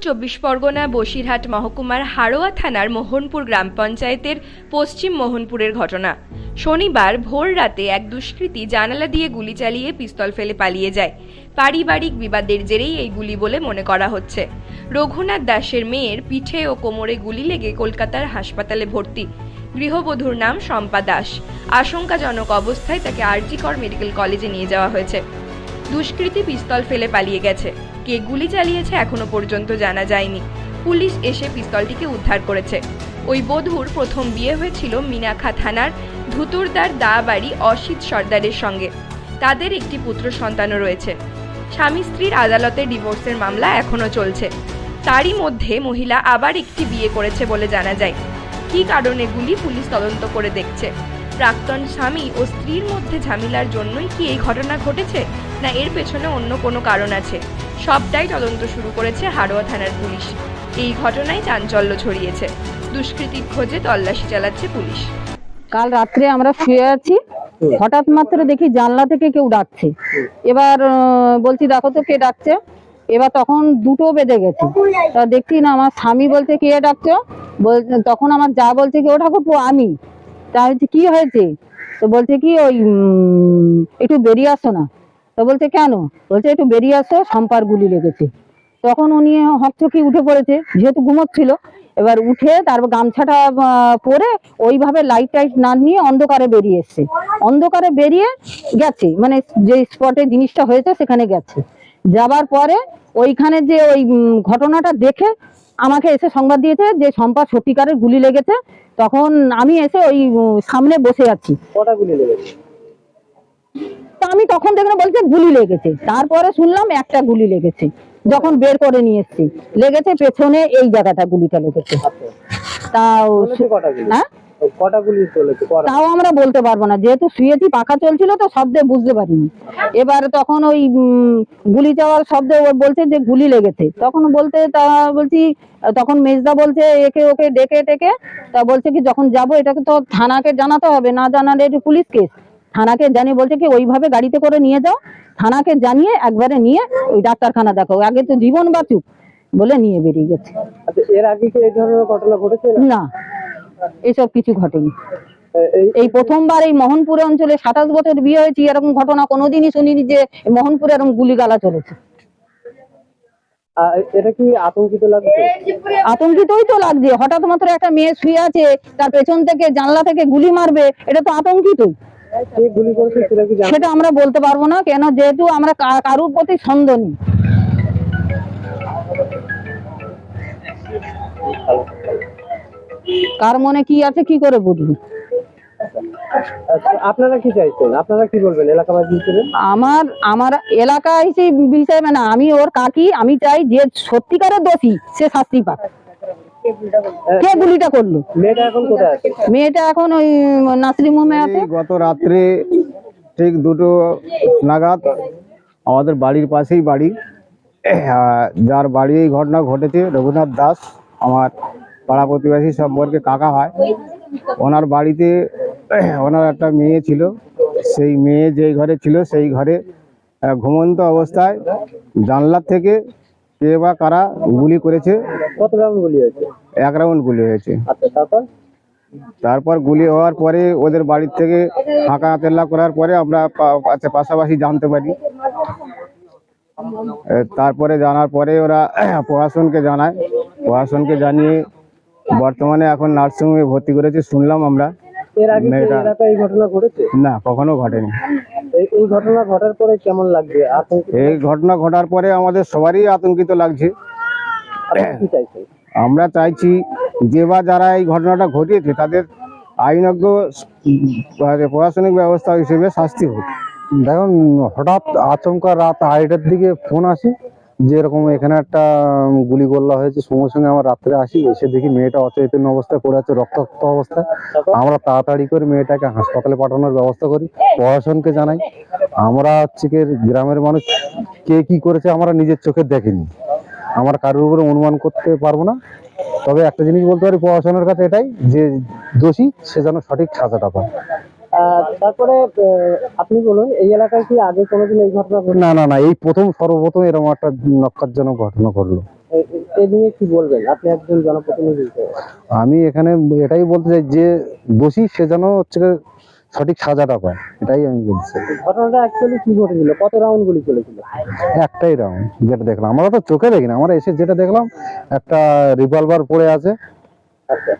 চব্বিশ পরগনা, বসিরহাট, মহকুমার হাড়োয়া থানার মোহনপুর গ্রাম পঞ্চায়েতের পশ্চিম মোহনপুরের ঘটনা। শনিবার ভোর রাতে এক দুষ্কৃতী জানালা দিয়ে গুলি চালিয়ে পিস্তল ফেলে পালিয়ে যায়। পারিবারিক বিবাদের জেরেই এই গুলি বলে মনে করা হচ্ছে। রঘুনাথ দাসের মেয়ের পিঠে ও কোমরে গুলি লেগে কলকাতার হাসপাতালে ভর্তি। গৃহবধূর নাম শম্পা দাস। আশঙ্কাজনক অবস্থায় তাকে আরজিকর মেডিকেল কলেজে নিয়ে যাওয়া হয়েছে। দুষ্কৃতী পিস্তল ফেলে পালিয়ে গেছে। কে গুলি চালিয়েছে এখনও পর্যন্ত জানা যায়নি। পুলিশ এসে পিস্তলটিকে উদ্ধার করেছে। ওই বধূর প্রথম বিয়ে হয়েছিল মিনাখা থানার ধুতুরদার দা বাড়ি অসিত সর্দারের সঙ্গে। তাদের একটি পুত্র সন্তানও রয়েছে। স্বামী স্ত্রীর আদালতে ডিভোর্সের মামলা এখনও চলছে। তারই মধ্যে মহিলা আবার একটি বিয়ে করেছে বলে জানা যায়। কী কারণে গুলি পুলিশ তদন্ত করে দেখছে? প্রাক্তন স্বামী ও স্ত্রীর মধ্যে ঝামেলার জন্যই কি এই ঘটনা ঘটেছে না এর পেছনে অন্য কোনো কারণ আছে? সবটাই তদন্ত শুরু করেছে হাড়োয়া থানার পুলিশ। এই ঘটনায় চাঞ্চল্য ছড়িয়েছে। দুষ্কৃতীর খোঁজে তল্লাশি চালাচ্ছে পুলিশ। কাল রাত্রে আমরা শুয়ে আছি। হঠাৎ মাত্র দেখি জানলা থেকে কেউ ডাকছে। এবার আহ, বলছি দেখো তো কে ডাকছে। এবার তখন দুটো বেজে গেছে। তা দেখছি না আমার স্বামী বলছে কে ডাকছো? বল- তখন আমার যা বলছে কি ও ঠাকুরপো আমি। তা আমি কি হয়েছে? তো বলছে কি, ওই একটু বেরিয়ে আসো না। তো বলছে, কেন? বলছে, একটু বেরিয়ে আসো সম্পার গুলি লেগেছে। তখন উনি হকচকি উঠে পড়েছে, যেহেতু ঘুমোচ্ছিল। এবার উঠে তারপর গামছাটা পরে ওইভাবে লাইট টাইট না নিয়ে অন্ধকারে বেরিয়ে এসছে। অন্ধকারে বেরিয়ে গেছে মানে যে স্পটে জিনিসটা হয়েছে সেখানে গেছে। যাবার পরে ওইখানে যে ওই ঘটনাটা দেখে আমাকে এসে সংবাদ দিয়েছে যে সম্পা সত্যিকারের গুলি লেগেছে। তখন আমি এসে ওই সামনে বসে যাচ্ছি কটা গুলি লেগেছে? তো আমি তখন দেখলাম বলছে গুলি লেগেছে। তারপরে শুনলাম একটা গুলি লেগেছে। যখন বের করে নিয়ে এসছি। লেগেছে পেছনে এই জায়গাটা গুলিটা লেগেছে। আচ্ছা। তাও হ্যাঁ? কটা গুলি চলেছে? তাও আমরা বলতে পারব না। যেহেতু শুয়েছি পাখা চলছিল তো শব্দে বুঝতে পারিনি। এবার তখন ওই গুলি যাওয়ার শব্দে ও বলছে যে গুলি লেগেছে। তখন বলতে তা বলছি তখন মেজদা বলছে একে ওকে ডেকে টেকে তা বলছে কি যখন যাব এটাকে তো থানাকে জানাতে হবে না জানালে এটা পুলিশ কেস। থানাকে জানিয়ে বলছে কি ওইভাবে গাড়িতে করে নিয়ে যাও থানাকে জানিয়ে একবারে নিয়ে ওই ডাক্তারখানা দেখো। আগে তো জীবন বাঁচুক বলে নিয়ে বেরিয়ে গেছে। আচ্ছা এর আগে কি এই ধরনের ঘটনা ঘটেছে? না? এসব কিছু ঘটেনি। এই প্রথমবার এই মোহনপুরে অঞ্চলে সাতাশ বছর বিয়ে হয়েছে এরকম ঘটনা কোনোদিনই শুনিনি যে মোহনপুরে এরকম গুলিগালা চলেছে। এটা কি আতঙ্কিত লাগছে? আতঙ্কিতই তো লাগছে। হঠাৎ মাত্র একটা মেয়ে শুয়ে আছে তার পেছন থেকে জানলা থেকে গুলি মারবে এটা তো আতঙ্কিতই। সেটা আমরা বলতে পারব না কেন যেহেতু আমরা কারুর প্রতি সন্দেহ নেই। কার মনে কি আছে কি করে বুঝব? আচ্ছা, আপনারা কি চাইছেন? আপনারা কি বলবেন এলাকাবাসী আমার আমার এলাকা হিসেবে বিষয় না আমি ওর কাকি আমি চাই যে সত্যিকারের দোষী সে শাস্তি পাক। কে গুলিটা করল? মেয়েটা এখন কোথায় আছে? মেয়েটা এখন ওই নাসরিম হোমে আছে। গত রাত্রে ঠিক দুটো নাগাদ আমাদের বাড়ির পাশেই বাড়ি। যার বাড়ি এই ঘটনা ঘটেছে রঘুনাথ দাস আমার পাড়া প্রতিবেশী সম্পর্কে কাকা হয়। ওনার বাড়িতে ওনার একটা মেয়ে ছিল। সেই মেয়ে যেই ঘরে ছিল সেই ঘরে ঘুমন্ত অবস্থায় জানলার থেকে কে বা কারা গুলি করেছে। কত রাউন্ড গুলি হয়েছে? এক রাউন্ড গুলি হয়েছে। আচ্ছা তারপর? তারপর গুলি হওয়ার পরে ওদের বাড়ির থেকে ফাঁকা তেল্লা করার পরে আমরা আচ্ছা, পাশাপাশি জানতে পারি। তারপরে জানার পরে ওরা প্রশাসনকে জানায়। প্রশাসনকে জানিয়ে বর্তমানে এখন নার্সিংহোমে ভর্তি করেছে শুনলাম আমরা। এর আগে এই এলাকায় এই ঘটনা ঘটেছে? না কখনো ঘটেনি। এই- ঘটনা ঘটার পরে কেমন লাগছে? এই ঘটনা ঘটার পরে আমাদের সবারই আতঙ্কিত লাগছে। আমরা চাইছি যে বা যারা এই ঘটনাটা ঘটিয়েছে তাদের আইনজ্ঞ প্রশাসনিক ব্যবস্থা হিসেবে শাস্তি হোক। দেখুন হঠাৎ আচমকা রাত আড়াইটার দিকে ফোন আসে। যে এরকম এখানে একটা গুলি গোল্লা হয়েছে, সঙ্গে সঙ্গে আমার রাত্রে আসি, এসে দেখি মেয়েটা অচেতন অবস্থায় পড়ে আছে, রক্তাক্ত অবস্থায়। আমরা তাড়াতাড়ি করে মেয়েটাকে হাসপাতালে পাঠানোর ব্যবস্থা করি, প্রশাসনকে জানাই। আমরা হচ্ছে কি, গ্রামের মানুষ, কে কি করেছে আমরা নিজের চোখে দেখিনি। আমরা কারোর উপরে অনুমান করতে পারব না। তবে একটা জিনিস বলতে পারি, প্রশাসনের কাছে এটাই, যে দোষী, সে যেন সঠিক সাজাটা পায়। তারপরে আপনি বলুন এই এলাকায় কি আগে কোনোদিন এই ঘটনা ঘটে না না না এই প্রথম সর্বপ্রথম এরকম একটা নক্কারজনক ঘটনা ঘটলো। এ- নিয়ে কি বলবেন? আপনি একজন জনপ্রতিনিধি আমি এখানে এটাই বলতে চাই যে দোষী সে যেন হচ্ছে সঠিক সাজাটা পায় এটাই আমি বলছি ঘটনাটা অ্যাকচুয়ালি কি ঘটেছিল? কত রাউন্ড গুলি চলেছিল? একটাই রাউন্ড যেটা দেখলাম। আমরা তো চোখে দেখি না আমরা এসে যেটা দেখলাম একটা রিভলভার পড়ে আছে। আচ্ছা।